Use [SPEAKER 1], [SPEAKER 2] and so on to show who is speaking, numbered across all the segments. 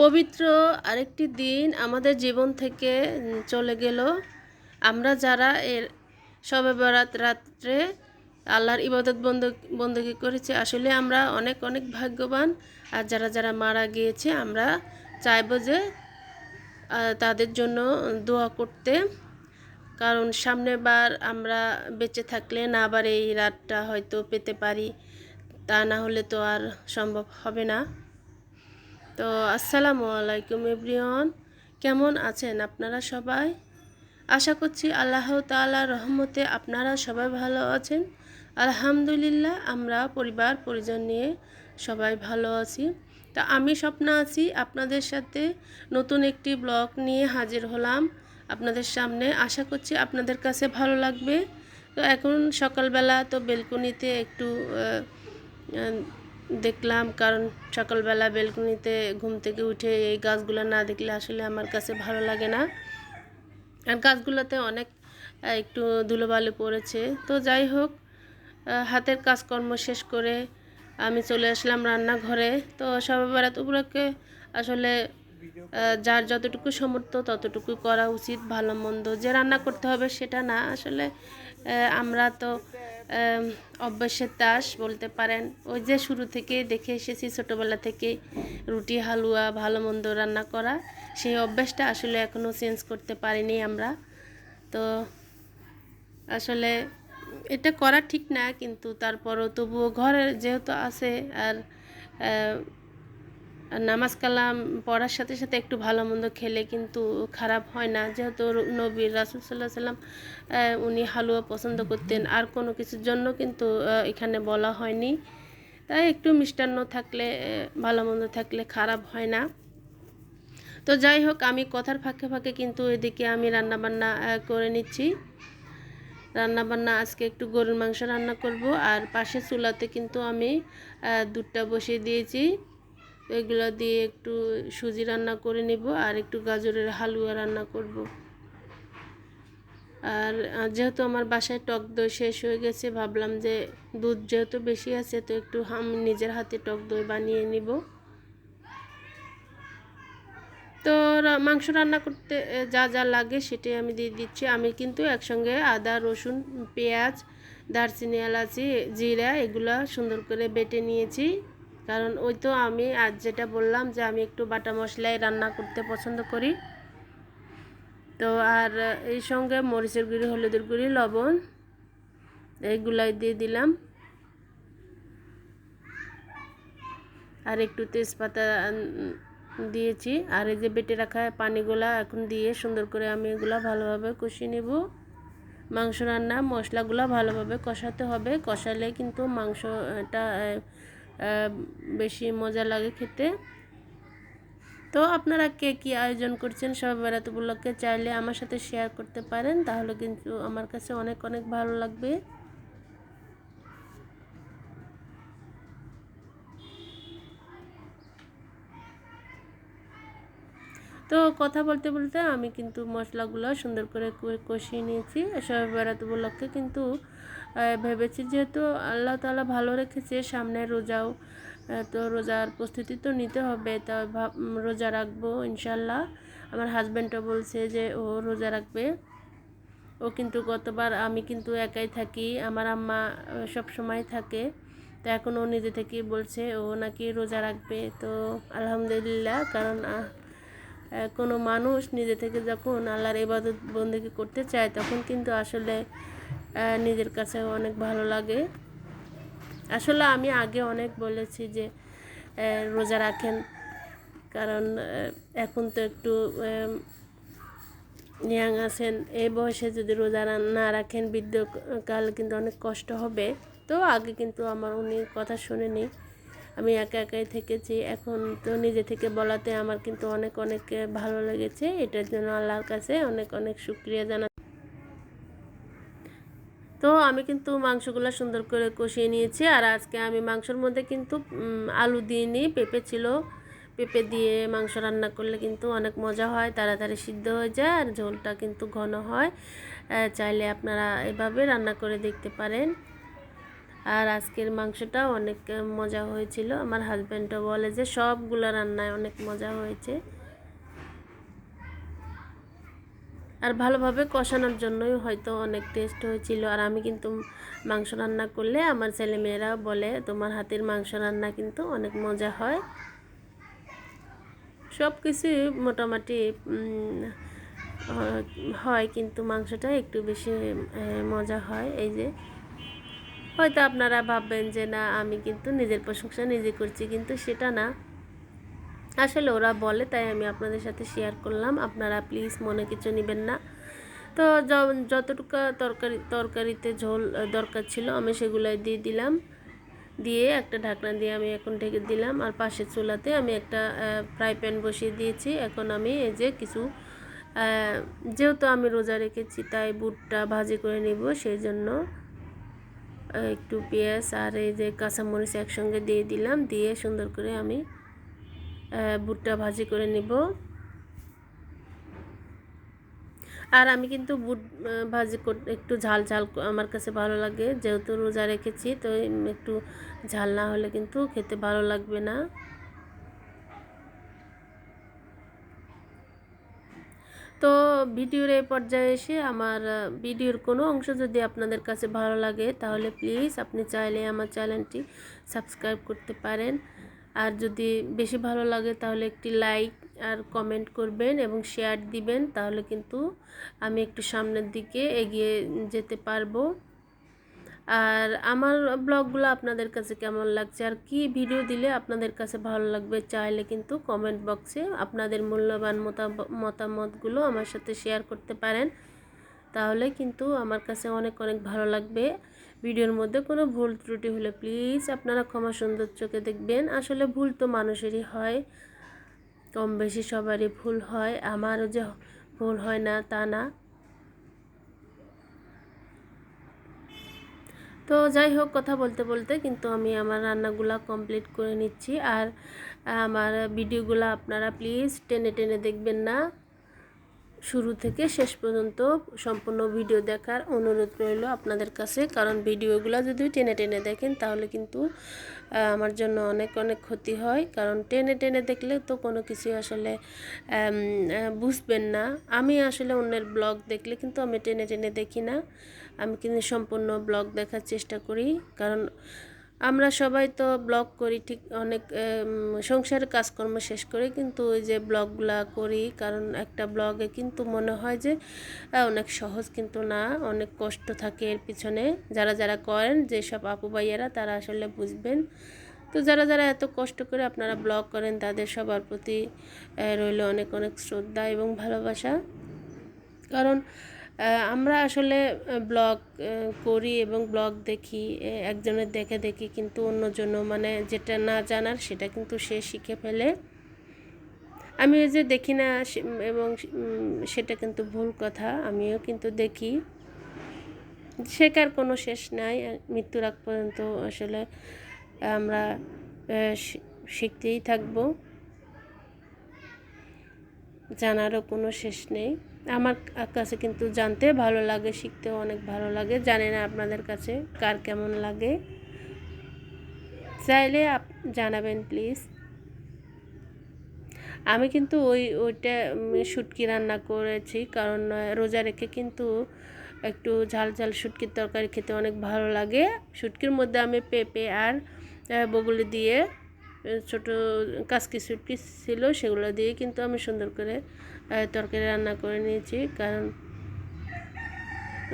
[SPEAKER 1] পবিত্র আরেকটি দিন আমাদের জীবন থেকে চলে গেল। আমরা যারা এর সবে বরাত রাত্রে আল্লাহর ইবাদত বন্দ বন্দী করেছি, আসলে আমরা অনেক অনেক ভাগ্যবান। আর যারা যারা মারা গিয়েছে, আমরা চাইব যে তাদের জন্য দোয়া করতে। কারণ সামনের বার আমরা বেঁচে থাকলে না আবার এই রাতটা হয়তো পেতে পারি, তা না হলে তো আর সম্ভব হবে না। তো আসসালামু আলাইকুম, এভরিওয়ান। কেমন আছেন আপনারা সবাই? আশা করছি আল্লাহ তাআলা রহমতে আপনারা সবাই ভালো আছেন। আলহামদুলিল্লাহ, আমরা পরিবার, পরিজন নিয়ে সবাই ভালো আছি। তা আমি স্বপ্ন আছি আপনাদের সাথে নতুন একটি ব্লগ নিয়ে হাজির হলাম। আপনাদের সামনে আশা করছি আপনাদের কাছে ভালো লাগবে। তো এখন সকালবেলা তো বেলকনিতে একটু দেখলাম, কারণ সকালবেলা বেলকনিতে ঘুম থেকে উঠে এই গাছগুলো না দেখলে আসলে আমার কাছে ভালো লাগে না। আর গাছগুলোতে অনেক একটু ধুলোবালি পড়েছে। তো যাই হোক হাতের কাজকর্ম শেষ করে আমি চলে আসলাম রান্নাঘরে। তো সবাই বেড়াতে আসলে যার যতটুকু সমর্থ ততটুকু করা উচিত, ভালো মন্দ যে রান্না করতে হবে সেটা না। আসলে আমরা তো অভ্যাসের তাস বলতে পারেন। ওই যে শুরু থেকে দেখে এসেছি, ছোটোবেলা থেকে রুটি, হালুয়া, ভালো মন্দ রান্না করা, সেই অভ্যাসটা আসলে এখনও চেঞ্জ করতে পারিনি আমরা। তো আসলে এটা করা ঠিক না, কিন্তু তারপরও তবুও ঘরে যেহেতু আছে আর আর নামাজ কালাম পড়ার সাথে সাথে একটু ভালো মন্দ খেলে কিন্তু খারাপ হয় না। যেহেতু নবীর রাসুল সাল্লাহ সাল্লাম উনি হালুয়া পছন্দ করতেন। আর কোনো কিছুর জন্য কিন্তু এখানে বলা হয়নি। তাই একটু মিষ্টান্ন থাকলে ভালো মন্দ থাকলে খারাপ হয় না। তো যাই হোক, আমি কথার ফাঁকে ফাঁকে কিন্তু এদিকে আমি রান্নাবান্না করে নিচ্ছি। রান্নাবান্না আজকে একটু গরুর মাংস রান্না করব। আর পাশে চুলাতে কিন্তু আমি দুধটা বসিয়ে দিয়েছি। এগুলো দিয়ে একটু সুজি রান্না করে নিব আর একটু গাজরের হালুয়া রান্না করব। আর যেহেতু আমার বাসায় টক দই শেষ হয়ে গেছে, ভাবলাম যে দুধ যেহেতু বেশি আছে, তো একটু আমি নিজের হাতে টক দই বানিয়ে নিব। তো মাংস রান্না করতে যা যা লাগে সেটাই আমি দিয়ে দিচ্ছি। আমি কিন্তু একসঙ্গে আদা, রসুন, পেঁয়াজ, দারচিনি, এলাচি, জিরা এগুলো সুন্দর করে বেটে নিয়েছি। কারণ ওই তো আমি আজ যেটা বললাম যে আমি একটু বাটা মশলায় রান্না করতে পছন্দ করি। তো আর এই সঙ্গে মরিচের গুঁড়ি, হলুদের গুঁড়ি, লবণ এইগুলাই দিয়ে দিলাম। আর একটু তেজপাতা দিয়েছি। আর এই যে বেটে রাখা পানিগুলা এখন দিয়ে সুন্দর করে আমি এগুলা ভালোভাবে কষিয়ে নেব। মাংস রান্না মশলাগুলো ভালোভাবে কষাতে হবে। কষালে কিন্তু মাংসটা বেশি মজা লাগে খেতে। তো আপনারা কে কী আয়োজন করছেন সব বেড়াতে উপলক্ষে চাইলে আমার সাথে শেয়ার করতে পারেন, তাহলে কিন্তু আমার কাছে অনেক অনেক ভালো লাগবে। তো কথা বলতে বলতে আমি কিন্তু মশলাগুলো সুন্দর করে কষিয়ে নিয়েছি, সবাই বেড়াতে উপলক্ষে কিন্তু ভেবেছি যেহেতু আল্লাহ তাআলা ভালো রেখেছে, সামনে রোজাও তো রোজার প্রস্তুতি তো নিতে হবে, তা রোজা রাখব ইনশাল্লাহ আমার হাজব্যান্ডও বলছে যে ও রোজা রাখবে। ও কিন্তু গতবার আমি কিন্তু একাই থাকি, আমার আম্মা সব সময় থাকে। তো এখন ও নিজে থেকেই বলছে, ও নাকি রোজা রাখবে। তো আলহামদুলিল্লাহ, কারণ কোনো মানুষ নিজে থেকে যখন আল্লাহর ইবাদত বন্দেগী করতে চায়, তখন কিন্তু আসলে নিজের কাছে অনেক ভালো লাগে। আসলে আমি আগে অনেক বলেছি যে রোজা রাখেন। কারণ এখন তো একটু নিয়াং আছেন। এই বয়সে যদি রোজা না- না রাখেন, বৃদ্ধকাল কিন্তু অনেক কষ্ট হবে। তো আগে কিন্তু আমার উনি কথা শুনেনি। আমি একা একাই থেকেছি। এখন তো নিজে থেকে বলাতে আমার কিন্তু অনেক অনেক ভালো লেগেছে। এটার জন্য আল্লাহর কাছে অনেক অনেক শুক্রিয়া জানা তো আমি কিন্তু মাংসগুলো সুন্দর করে কষিয়ে নিয়েছি। আর আজকে আমি মাংসের মধ্যে কিন্তু আলু দিইনি পেঁপে ছিল। পেঁপে দিয়ে মাংস রান্না করলে কিন্তু অনেক মজা হয়, তাড়াতাড়ি সিদ্ধ হয়ে যায় আর ঝোলটা কিন্তু ঘন হয়। চাইলে আপনারা এভাবে রান্না করে দেখতে পারেন। আর আজকের মাংসটা অনেক মজা হয়েছিল। আমার হাজব্যান্ডও বলে যে সবগুলো রান্নায় অনেক মজা হয়েছে। আর ভালোভাবে কষানোর জন্যই হয়তো অনেক টেস্ট হয়েছিল। আর আমি কিন্তু মাংস রান্না করলে আমার ছেলেমেয়েরা বলে, তোমার হাতের মাংস রান্না কিন্তু অনেক মজা হয়। সব কিছুই মোটামুটি হয়- হয় কিন্তু মাংসটা একটু বেশি মজা হয়। এই যে, হয়তো আপনারা ভাববেন যে, না, আমি কিন্তু নিজের প্রশংসা নিজে করছি। কিন্তু সেটা না। আসলে ওরা বলে, তাই আমি আপনাদের সাথে শেয়ার করলাম। আপনারা প্লিজ মনে কিছু নেবেন না। তো যতটুকু তরকারি, তরকারিতে ঝোল দরকার ছিল, আমি সেগুলাই দিয়ে দিলাম। দিয়ে একটা ঢাকনা দিয়ে আমি এখন ঢেকে দিলাম। আর পাশের চুলাতে আমি একটা ফ্রাই প্যান বসিয়ে দিয়েছি। এখন আমি এই যে কিছু যেহেতু আমি রোজা রেখেছি, তাই বুটটা ভাজি করে নিব। সেই জন্য একটু পেঁয়াজ আর এই যে কাঁচামরিচ একসঙ্গে দিয়ে দিলাম। দিয়ে সুন্দর করে আমি বুটটা ভাজি করে নিব। আর আমি কিন্তু বুট ভাজি একটু ঝাল ঝাল আমার কাছে ভালো লাগে। যেহেতু রোজা রেখেছি, তো একটু ঝাল না হলে কিন্তু খেতে ভালো লাগবে না। তো ভিডিওর এই পর্যায়ে এসে আমার ভিডিওর কোনো অংশ যদি আপনাদের কাছে ভালো লাগে, তাহলে প্লিজ আপনি চাইলে আমার চ্যানেলটি সাবস্ক্রাইব করতে পারেন। আর যদি বেশি ভালো লাগে তাহলে একটি লাইক আর কমেন্ট করবেন এবং শেয়ার দিবেন, তাহলে কিন্তু আমি একটু সামনের দিকে এগিয়ে যেতে পারব। আর আমার ব্লগগুলো আপনাদের কাছে কেমন লাগছে? আর কি ভিডিও দিলে আপনাদের কাছে ভালো লাগবে চাইলে কিন্তু কমেন্ট বক্সে আপনাদের মূল্যবান মতা- মতামতগুলো আমার সাথে শেয়ার করতে পারেন। তাহলে কিন্তু আমার কাছে অনেক অনেক ভালো লাগবে। ভিডিওর মধ্যে কোনো ভুল ত্রুটি হলে প্লিজ আপনারা ক্ষমা সুন্দর চোখে দেখবেন। আসলে ভুল তো মানুষেরই হয় কম বেশি সবারই ভুল হয়, আমারও যে ভুল হয় না তা না। তো যাই হোক, কথা বলতে বলতে কিন্তু আমি আমার রান্নাগুলা কমপ্লিট করে নিচ্ছি। আর আমার ভিডিওগুলো আপনারা প্লিজ টেনে টেনে দেখবেন না। শুরু থেকে শেষ পর্যন্ত সম্পূর্ণ ভিডিও দেখার অনুরোধ রইল আপনাদের কাছে। কারণ ভিডিওগুলো যদি টেনে টেনে দেখেন, তাহলে কিন্তু আমার জন্য অনেক অনেক ক্ষতি হয়। কারণ টেনে টেনে দেখলে তো কোনো কিছু আসলে বুঝবেন না। আমি আসলে অন্যের ব্লগ দেখলে কিন্তু আমি টেনে টেনে দেখি না। আমি কিন্তু সম্পূর্ণ ব্লগ দেখার চেষ্টা করি। কারণ আমরা সবাই তো ব্লগ করি, ঠিক অনেক সংসারের কাজকর্ম শেষ করে, কিন্তু ওই যে ব্লগগুলা করি, কারণ একটা ব্লগে কিন্তু মনে হয় যে অনেক সহজ কিন্তু না, অনেক কষ্ট থাকে এর পিছনে। যারা যারা করেন, যেসব আপু ভাইয়েরা, তারা আসলে বুঝবেন। তো যারা যারা এত কষ্ট করে আপনারা ব্লগ করেন, তাদের সবার প্রতি রইল অনেক অনেক শ্রদ্ধা এবং ভালোবাসা। কারণ আমরা আসলে ব্লগ করি এবং ব্লগ দেখি একজনের দেখে দেখি, কিন্তু অন্যজনও মানে যেটা না জানার সেটা কিন্তু সে শিখে ফেলে। আমি যে দেখি না এবং সেটা কিন্তু ভুল কথা, আমিও কিন্তু দেখি। শেখার কোনো শেষ নাই মৃত্যুর আগ পর্যন্ত আসলে, আমরা শিখতেই থাকব। জানারও কোনো শেষ নেই। আমার কাছে কিন্তু জানতে ভালো লাগে, শিখতেও অনেক ভালো লাগে। জানি না আপনাদের কাছে কার কেমন লাগে। চাইলে আপ জানাবেন প্লিজ আমি কিন্তু ওই, ওইটা শুটকি রান্না করেছি, কারণ রোজা রেখে কিন্তু একটু ঝাল ঝাল শুটকির তরকারি খেতে অনেক ভালো লাগে। শুটকির মধ্যে আমি পেঁপে আর বগুলি দিয়ে ছোট কাসকি শুটকি ছিল, সেগুলো দিয়ে কিন্তু আমি সুন্দর করে তরকারি রান্না করে নিয়েছি, কারণ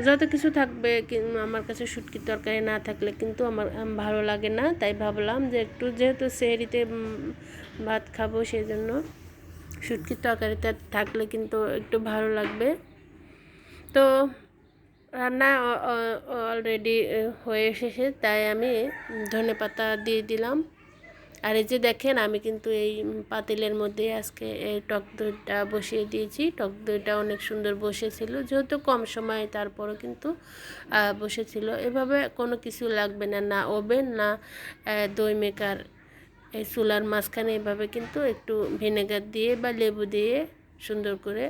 [SPEAKER 1] যত কিছু থাকবে আমার কাছে শুটকির তরকারি না থাকলে কিন্তু আমার ভালো লাগে না। তাই ভাবলাম যে একটু যেহেতু সেহরিতে ভাত খাব সেই জন্য শুটকির তরকারিটা থাকলে কিন্তু একটু ভালো লাগবে। তো রান্না অলরেডি হয়ে এসেছে, তাই আমি ধনে পাতা দিয়ে দিলাম। আর এই যে দেখেন, আমি কিন্তু এই পাতিলের মধ্যে আজকে এই টক দইটা বসিয়ে দিয়েছি। টক দইটা অনেক সুন্দর বসেছিল, যেহেতু কম সময় তারপরও কিন্তু বসেছিল। এভাবে কোনো কিছু লাগবে না না ওভেন, না দই মেকার। এই চুলার মাঝখানে এভাবে কিন্তু একটু ভিনেগার দিয়ে বা লেবু দিয়ে সুন্দর করে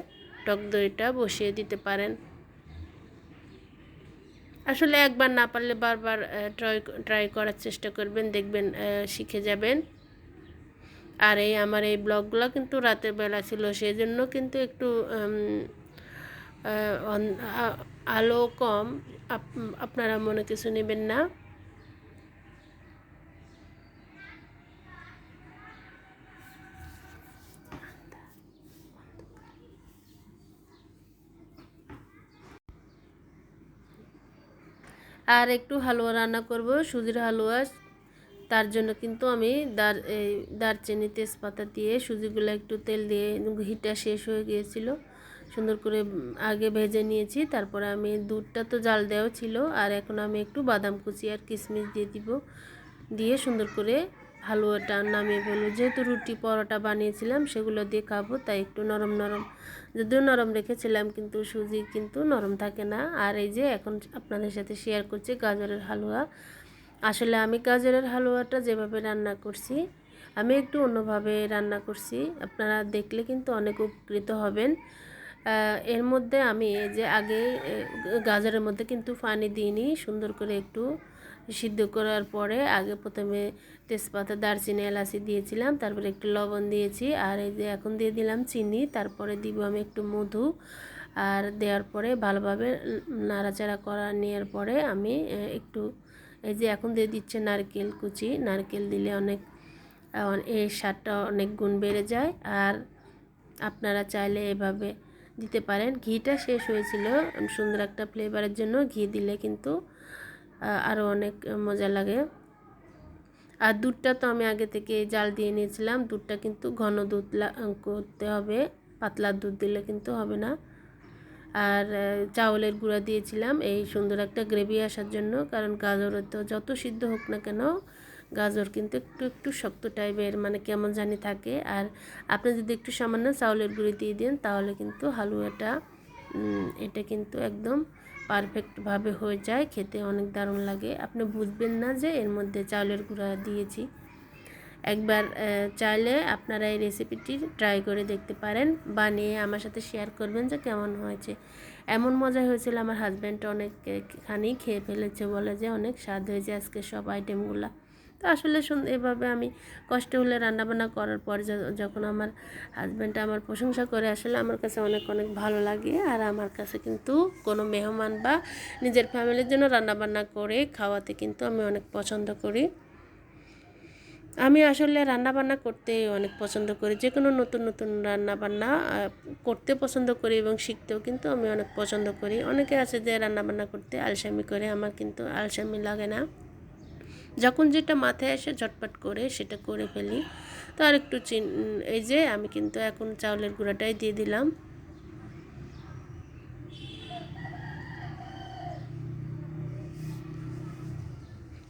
[SPEAKER 1] টক দইটা বসিয়ে দিতে পারেন। আসলে একবার না পারলে বারবার ট্রাই ট্রাই করার চেষ্টা করবেন, দেখবেন শিখে যাবেন। আর এই আমার এই ব্লগগুলো কিন্তু রাতের বেলা ছিল সেই জন্য কিন্তু একটু আলো কম, আপ- আপনারা মনে কিছু নেবেন না। আর একটু হালুয়া রান্না করব, সুজির হালুয়া। তার জন্য কিন্তু আমি দার, এই দারচিনি তেজপাতা দিয়ে সুজিগুলো একটু তেল দিয়ে ঘিটা শেষ হয়ে গিয়েছিল। সুন্দর করে আগে ভেজে নিয়েছি, তারপরে আমি দুধটা তো জাল দেওয়া ছিল, আর এখন আমি একটু বাদাম কুচি আর কিশমিশ দিয়ে দিব। দিয়ে সুন্দর করে হালুয়াটা নামিয়ে ফেলব। যেহেতু রুটি পরোটা বানিয়েছিলাম, সেগুলো দিয়ে খাব, তাই একটু নরম নরম, যদিও নরম রেখেছিলাম, কিন্তু সুজি কিন্তু নরম থাকে না। আর এই যে এখন আপনাদের সাথে শেয়ার করছি গাজরের হালুয়া। আসলে আমি গাজরের হালুয়াটা যেভাবে রান্না করছি, আমি একটু অন্যভাবে রান্না করছি। আপনারা দেখলে কিন্তু অনেক উপকৃত হবেন। এর মধ্যে আমি যে আগে গাজরের মধ্যে কিন্তু পানি দিইনি সুন্দর করে একটু সিদ্ধ করার পরে আগে প্রথমে তেজপাতা, দারচিনি, এলাচি দিয়েছিলাম, তারপরে একটু লবণ দিয়েছি, আর এই যে এখন দিয়ে দিলাম চিনি, তারপরে দিব আমি একটু মধু, আর দেওয়ার পরে ভালোভাবে নাড়াচাড়া করা নেওয়ার পরে আমি একটু এই যে এখন দিয়ে দিচ্ছে নারকেল কুচি, নারকেল দিলে অনেক এর স্বাদটা অনেক গুণ বেড়ে যায়, আর আপনারা চাইলে এভাবে দিতে পারেন। ঘিটা শেষ হয়েছিল, সুন্দর একটা ফ্লেভারের জন্য, ঘি দিলে কিন্তু আরও অনেক মজা লাগে। আর দুধটা তো আমি আগে থেকে জাল দিয়ে নিয়েছিলাম। দুধটা কিন্তু ঘন দুধ করতে হবে। পাতলা দুধ দিলে কিন্তু হবে না। আর চাউলের গুঁড়া দিয়েছিলাম এই সুন্দর একটা গ্রেভি আসার জন্য। কারণ গাজরের তো যত সিদ্ধ হোক না কেন, গাজর কিন্তু একটু একটু শক্ত টাইপের মানে কেমন জানি থাকে। আর আপনি যদি একটু সামান্য চাউলের গুঁড়ি দিয়ে দেন, তাহলে কিন্তু হালুয়াটা এটা কিন্তু একদম পারফেক্টভাবে হয়ে যায়, খেতে অনেক দারুণ লাগে। আপনি বুঝবেন না যে এর মধ্যে চাউলের গুঁড়া দিয়েছি। একবার চাইলে আপনারা এই রেসিপিটি ট্রাই করে দেখতে পারেন, বানিয়ে আমার সাথে শেয়ার করবেন যে কেমন হয়েছে। এমন মজা হয়েছিল, আমার হাজব্যান্ড অনেকখানি খেয়ে ফেলেছে বলে যে অনেক স্বাদ হয়েছে আজকে সব আইটেমগুলো তো আসলে এভাবে আমি কষ্ট হলে রান্নাবান্না করার পর যখন আমার হাজব্যান্ড আমার প্রশংসা করে, আসলে আমার কাছে অনেক অনেক ভালো লাগে। আর আমার কাছে কিন্তু কোনো মেহমান বা নিজের ফ্যামিলির জন্য রান্নাবান্না করে খাওয়াতে কিন্তু আমি অনেক পছন্দ করি। আমি আসলে রান্নাবান্না করতে অনেক পছন্দ করি। যে কোনো নতুন নতুন রান্নাবান্না করতে পছন্দ করি এবং শিখতেও কিন্তু আমি অনেক পছন্দ করি। অনেকে আছে যে রান্নাবান্না করতে আলসামি করে, আমার কিন্তু আলসামি লাগে না। যখন যেটা মাথায় আসে ঝটপট করে সেটা করে ফেলি। তো আর একটু চিন, এই যে আমি কিন্তু এখন চাউলের গুঁড়াটাই দিয়ে দিলাম।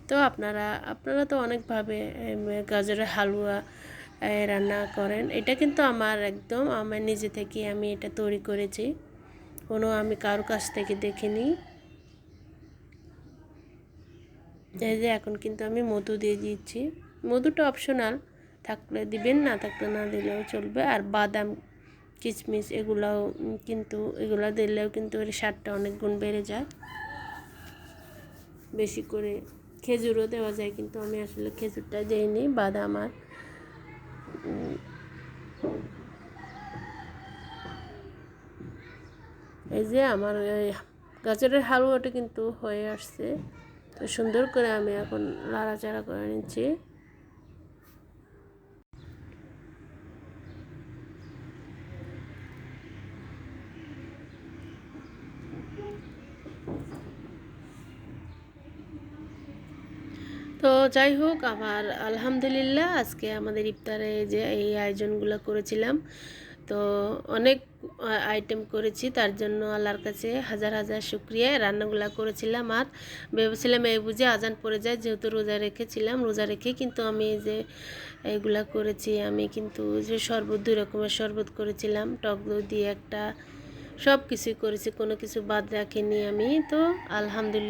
[SPEAKER 1] তো আপনারা আপনারা তো অনেকভাবে গাজরের হালুয়া রান্না করেন। এটা কিন্তু আমার একদম, আমার নিজে থেকে আমি এটা তৈরি করেছি। কোনো আমি কারও কাছ থেকে দেখিনি। এই যে এখন কিন্তু আমি মধু দিয়ে দিচ্ছি মধুটা অপশনাল থাকলে দিবেন, না থাকলে না দিলেও চলবে। আর বাদাম কিশমিশ এগুলাও কিন্তু, এগুলো দিলেও কিন্তু এর স্বাদটা অনেক গুণ বেড়ে যায়। বেশি করে খেজুরও দেওয়া যায়, কিন্তু আমি আসলে খেজুরটা দিইনি, বাদাম আর এই যে আমার গাজরের হালুয়াটা কিন্তু হয়ে আসছে। সুন্দর করে আমি এখন লাড়াচাড়া করে নিচ্ছি। তো যাই হোক, আমার আলহামদুলিল্লাহ আজকে আমাদের ইফতারে যে এই আয়োজনগুলো করেছিলাম তো অনেক আইটেম করেছি। তার জন্য আল্লাহর কাছে হাজার হাজার শুক্রিয়া। রান্নাগুলো করেছিলাম আর ভেবেছিলাম এই বুঝে আজান পড়ে যায়, যেহেতু রোজা রেখেছিলাম, রোজা রেখে কিন্তু আমি যে এইগুলা করেছি, আমি কিন্তু যে শরবত, দুই রকমের শরবত করেছিলাম। টক দই দিয়ে একটা সব কিছুই করেছি, কোনো কিছু বাদ রাখিনি আমি। তো আলহামদুলিল্লাহ।